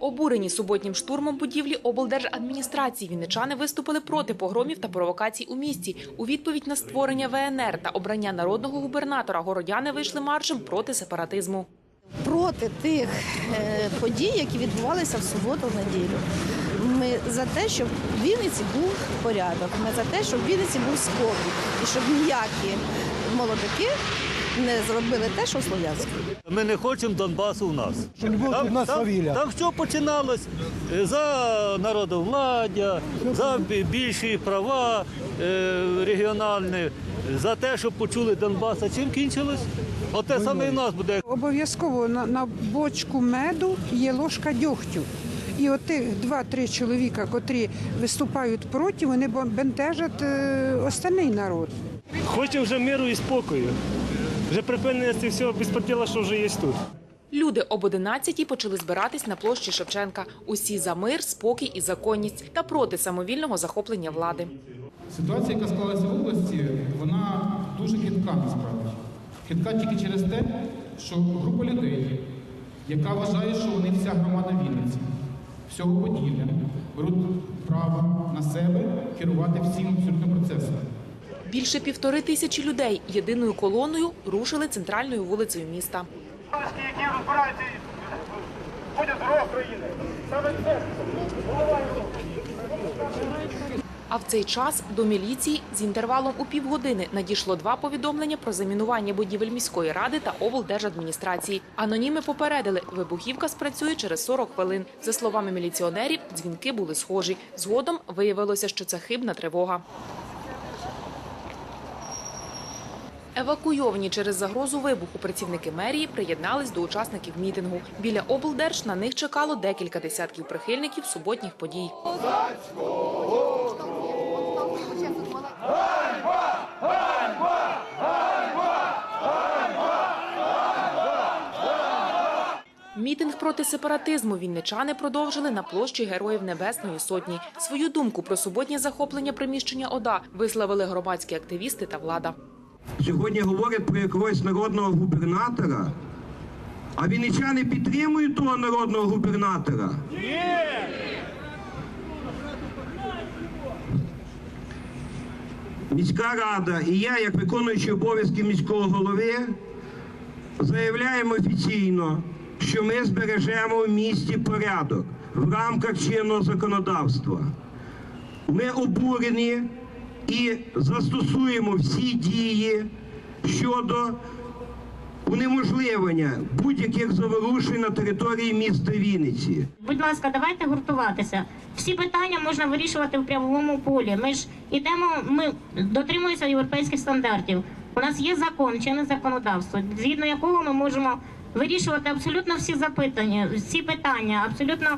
Обурені суботнім штурмом будівлі облдержадміністрації вінничани виступили проти погромів та провокацій у місті. У відповідь на створення ВНР та обрання народного губернатора городяни вийшли маршем проти сепаратизму. проти тих е, подій, які відбувалися в суботу-неділю. Ми за те, щоб в Вінниці був порядок. Ми за те, щоб в Вінниці був спокій і щоб ніякі молодики не зробили те, що в Слов'янську. Ми не хочемо Донбасу в нас. Щоб не було тут нас свавілля. так що починалось Е, за народовладдя, за більші права е, регіональні, за те, щоб почули Донбас. Чим кінчилось? Оте саме і в нас буде. Обов'язково на, на бочку меду є ложка дьогтю. І от тих два-три чоловіка, котрі виступають проти, вони бентежать е, остальний народ. Хочу вже миру і спокою. Вже припинення цього всього безпреділа, що вже є тут. Люди об 11 почали збиратись на площі Шевченка. Усі за мир, спокій і законність та проти самовільного захоплення влади. Ситуація, яка склалася в області, вона дуже хитка насправді. Хитка тільки через те, що група людей, яка вважає, що вони вся громада Вінниці, всього Поділля, беруть право на себе керувати всім абсолютно процесом. Більше півтори тисячі людей єдиною колоною рушили центральною вулицею міста. які розбираються ходять з країни. Саме це А в цей час до міліції з інтервалом у півгодини надійшло два повідомлення про замінування будівель міської ради та облдержадміністрації. Аноніми попередили, вибухівка спрацює через 40 хвилин. За словами міліціонерів, дзвінки були схожі. Згодом виявилося, що це хибна тривога. Евакуйовані через загрозу вибуху працівники мерії приєднались до учасників мітингу. Біля облдерж на них чекало декілька десятків прихильників суботніх подій. Мітинг проти сепаратизму вінничани продовжили на площі Героїв Небесної Сотні. Свою думку про суботнє захоплення приміщення ОДА висловили громадські активісти та влада. Сьогодні говорять про якогось народного губернатора. А вінничани підтримують того народного губернатора? Міська рада і я, як виконуючий обов'язки міського голови, заявляємо офіційно, що ми збережемо в місті порядок в рамках чинного законодавства. Ми обурені і застосуємо всі дії щодо унеможливлення будь-яких заворушень на території міста Вінниці. Будь ласка, давайте гуртуватися. Всі питання можна вирішувати в прямовому полі. Ми ж ідемо, ми дотримуємося європейських стандартів. У нас є закон, чинне законодавство, згідно якого ми можемо вирішувати абсолютно всі запитання, всі питання, абсолютно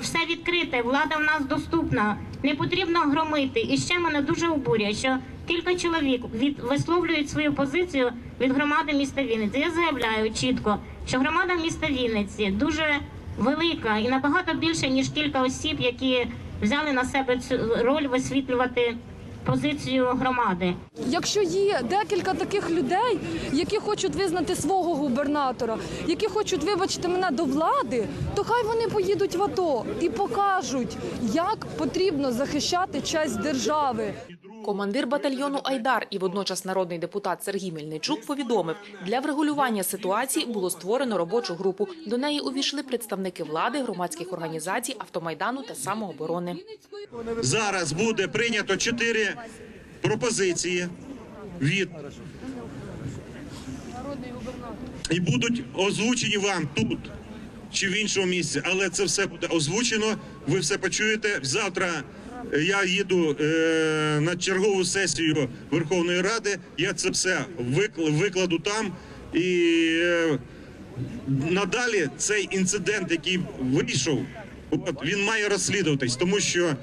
все відкрите. Влада в нас доступна. Не потрібно громити. І ще мене дуже обурює, що кілька чоловік від висловлюють свою позицію від громади міста Вінниці. Я заявляю чітко, що громада міста Вінниці дуже велика і набагато більше ніж кілька осіб, які взяли на себе цю роль висвітлювати позицію громади. Якщо є декілька таких людей, які хочуть визнати свого губернатора, які хочуть вибачити мене до влади, то хай вони поїдуть в АТО і покажуть, як потрібно захищати честь держави. Командир батальйону Айдар і водночас народний депутат Сергій Мельничук повідомив, для врегулювання ситуації було створено робочу групу. До неї увійшли представники влади, громадських організацій, автомайдану та самооборони. Зараз буде прийнято чотири пропозиції від і будуть озвучені вам тут чи в іншому місці, але це все буде озвучено. Ви все почуєте завтра. Я їду е, на чергову сесію Верховної Ради. Я це все викладу там і е, надалі цей інцидент, який вийшов, от він має розслідуватись, тому що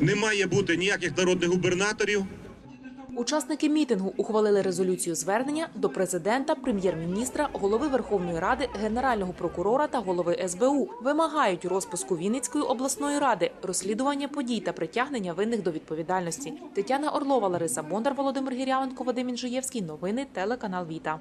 не має бути ніяких народних губернаторів. Учасники мітингу ухвалили резолюцію звернення до президента, прем'єр-міністра, голови Верховної Ради, генерального прокурора та голови СБУ. Вимагають розпуску Вінницької обласної ради, розслідування подій та притягнення винних до відповідальності. Тетяна Орлова, Лариса Бондар, Володимир Гірявенко, Вадим Інжиєвський. Новини телеканал Віта.